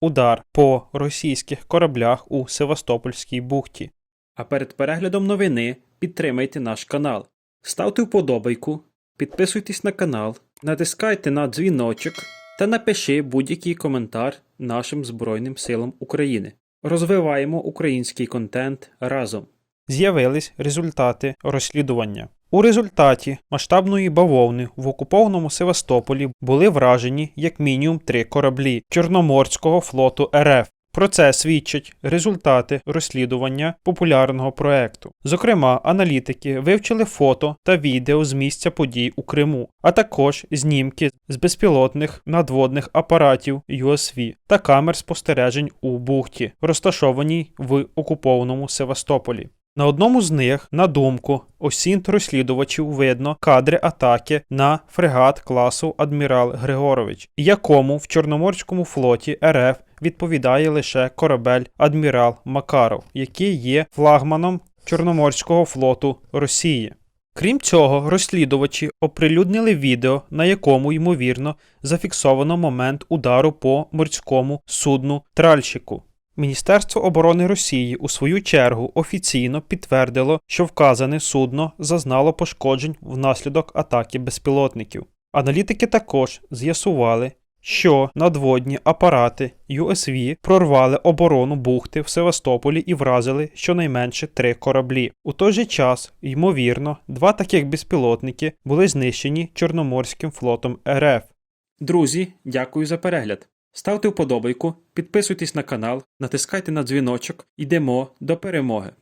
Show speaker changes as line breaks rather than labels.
удар по російських кораблях у Севастопольській бухті. А перед переглядом новини підтримайте наш канал. Ставте вподобайку, підписуйтесь на канал, натискайте на дзвіночок та напиши будь-який коментар нашим Збройним силам України. Розвиваємо український контент разом. З'явились результати розслідування. У результаті масштабної бавовни в окупованому Севастополі були вражені як мінімум три кораблі Чорноморського флоту РФ. Про це свідчать результати розслідування популярного проекту. Зокрема, аналітики вивчили фото та відео з місця подій у Криму, а також знімки з безпілотних надводних апаратів USV та камер спостережень у бухті, розташованій в окупованому Севастополі. На одному з них, на думку осінт розслідувачів, видно кадри атаки на фрегат класу Адмірал Григорович, якому в Чорноморському флоті РФ відповідає лише корабель Адмірал Макаров, який є флагманом Чорноморського флоту Росії. Крім цього, розслідувачі оприлюднили відео, на якому, ймовірно, зафіксовано момент удару по морському судну Тральщику. Міністерство оборони Росії у свою чергу офіційно підтвердило, що вказане судно зазнало пошкоджень внаслідок атаки безпілотників. Аналітики також з'ясували, що надводні апарати USV прорвали оборону бухти в Севастополі і вразили щонайменше три кораблі. У той же час, ймовірно, два таких безпілотники були знищені Чорноморським флотом РФ. Друзі, дякую за перегляд. Ставте вподобайку, підписуйтесь на канал, натискайте на дзвіночок. Йдемо до перемоги.